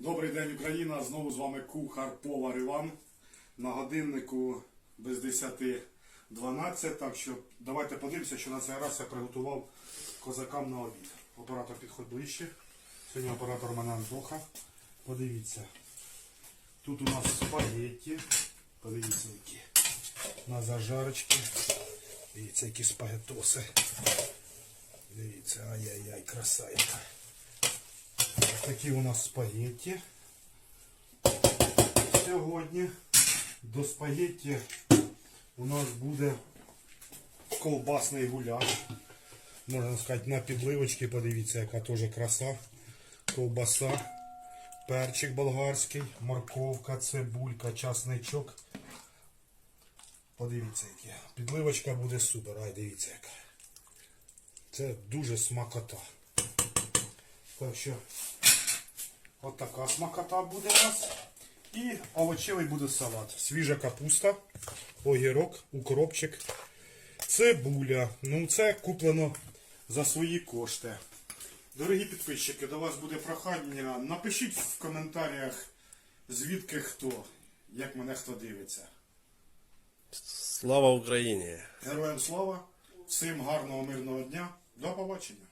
Добрий день, Україна! Знову з вами кухар повар Іван. На годиннику без 10.12. Так що давайте подивимося, що на цей раз я приготував козакам на обід. Оператор підходь ближче. Сьогодні оператор мене Антоха. Подивіться. Тут у нас спагетті. Подивіться, які. На зажарочки. Дивіться, які спагетоси. Дивіться, ай-яй-яй, краса. Такі у нас спагетті. Сьогодні до спагетті у нас буде ковбасний гуляш. Можна сказати, на підливочці, подивіться, яка теж краса. Ковбаса, перчик болгарський, морковка, цибулька, часничок. Подивіться, яке. Підливочка буде супер. Ай, дивіться яка. Це дуже смакота. Так що от така смакота буде у нас. І овочевий буде салат. Свіжа капуста, огірок, укропчик, цибуля. Ну це куплено за свої кошти. Дорогі підписчики, до вас буде прохання. Напишіть в коментарях, звідки хто, як мене хто дивиться. Слава Україні! Героям слава, всім гарного мирного дня. До побачення.